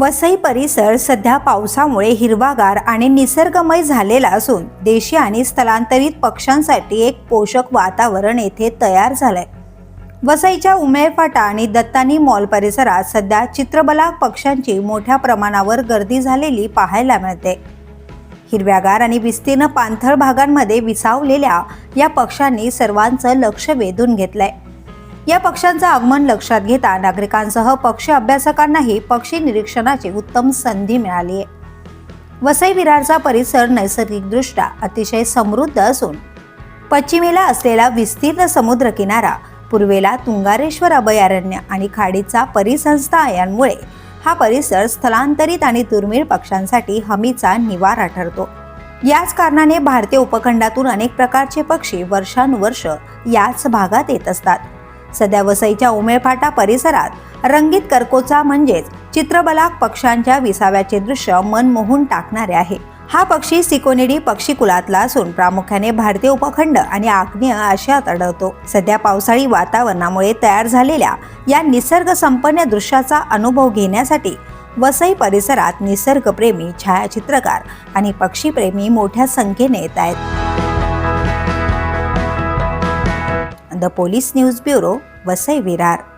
वसई परिसर सध्या पावसामुळे हिरवागार आणि निसर्गमय झालेला असून देशी आणि स्थलांतरित पक्ष्यांसाठी एक पोषक वातावरण येथे तयार झालंय. वसईच्या उमेरफाटा आणि दत्तानी मॉल परिसरात सध्या चित्रबला पक्ष्यांची मोठ्या प्रमाणावर गर्दी झालेली पाहायला मिळते. हिरव्यागार आणि विस्तीर्ण पाणथळ भागांमध्ये विसावलेल्या या पक्ष्यांनी सर्वांचं लक्ष वेधून घेतलंय. या पक्ष्यांचं आगमन लक्षात घेता नागरिकांसह पक्षी अभ्यासकांनाही पक्षी निरीक्षणाची उत्तम संधी मिळाली आहे. वसई विरारचा परिसर नैसर्गिकदृष्ट्या अतिशय समृद्ध असून पश्चिमेला असलेला विस्तीर्ण समुद्रकिनारा पूर्वेला तुंगारेश्वर अभयारण्य आणि खाडीचा परिसंस्था यांमुळे हा परिसर स्थलांतरित आणि दुर्मिळ पक्ष्यांसाठी हमीचा निवारा ठरतो. याच कारणाने भारतीय उपखंडातून अनेक प्रकारचे पक्षी वर्षानुवर्ष याच भागात येत असतात. सध्या वसईच्या उमेळफाटा परिसरात रंगीत कर्कोचा म्हणजेच चित्रबलाक पक्ष्यांच्या विसाव्याचे दृश्य मन मोहून टाकणारे आहे. हा पक्षी सिकोनिडी पक्षी कुलातला असून प्रामुख्याने भारतीय उपखंड आणि आग्नेय आशियात आढळतो. सध्या पावसाळी वातावरणामुळे तयार झालेल्या या निसर्ग संपन्न दृश्याचा अनुभव घेण्यासाठी वसई परिसरात निसर्गप्रेमी छायाचित्रकार आणि पक्षीप्रेमी मोठ्या संख्येने येत आहेत. The police news bureau Vasai Virar.